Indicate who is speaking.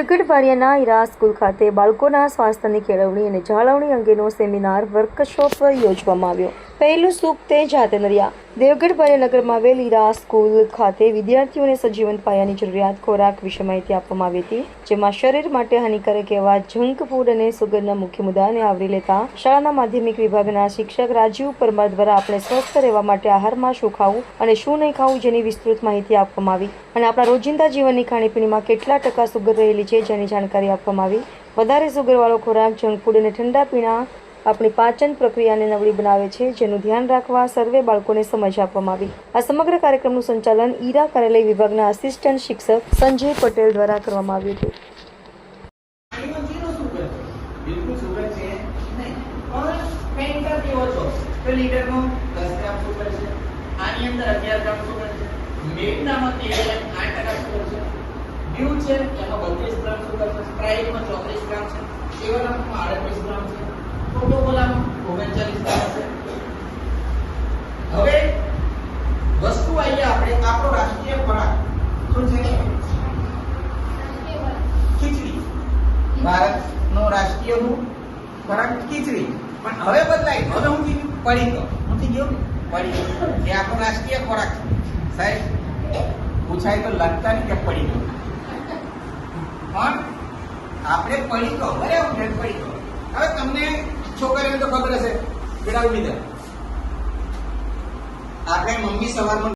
Speaker 1: Devgadh બારિયાના era school ખાતે બાળકોના સ્વાસ્થ્યની કેળવણી અને જાળવણી અંગેનો સેમિનાર વર્કશોપ યોજવામાં આવ્યો. પહેલું સુખ તે જાતે નર્યા દેવગઢ બારિયાનગરમાં આવેલી રા સ્કૂલ ખાતે વિદ્યાર્થીઓને સજીવન પાયાની જરૂરિયાત ખોરાક વિશે માહિતી આપવામાં આવી હતી, જેમાં શરીર માટે હાનિકારક એવા જંક ફૂડ અને સુગરના મુખ્ય મુદ્દાને આવરી લેતા શાળાના માધ્યમિક વિભાગના શિક્ષક રાજીવ પરમાર દ્વારા આપણે સ્વસ્થ રહેવા માટે આહારમાં શું ખાવું અને શું નહીં ખાવું જેની વિસ્તૃત માહિતી આપવામાં આવી અને આપણા રોજિંદા જીવનની ખાણીપીણીમાં કેટલા ટકા સુગર રહેલી છે જેની જાણકારી આપવામાં આવી. વધારે સુગરવાળો ખોરાક, જંક ફૂડ અને ઠંડા પીણા આપણી પાચન પ્રક્રિયાને નબળી બનાવે છે, જેનું ધ્યાન રાખવા સર્વે બાળકોને સમજ આપવામાં આવી. આ સમગ્ર કાર્યક્રમનું સંચાલન ઈરા કાર્યાલય વિભાગના આસિસ્ટન્ટ શિક્ષક સંજય પટેલ દ્વારા કરવામાં આવ્યું હતું.
Speaker 2: છે. એમાં બત્રીસ ગ્રામ સુગર છે સ્પ્રાઇટમાં ચોત્રીસ ગ્રામ છે, સેવનમાં આડત્રીસ ગ્રામ છે. ઓગણચાલીસ આપણો રાષ્ટ્રીય ખોરાક ખીચડી. પણ હવે બદલાય. હવે હું ગયું પડીકો હું થઈ ગયો? પડીકો એ આપણો રાષ્ટ્રીય ખોરાક સાહેબ, પૂછાય તો લગતા નહીં કે પડીકો પણ આપણે પડીકો બરાબર પડીકો હવે તમને છોકરીઓને તો ખબર હશે. બેટા ઉઠી થાય આપણે મમ્મી સવારમાં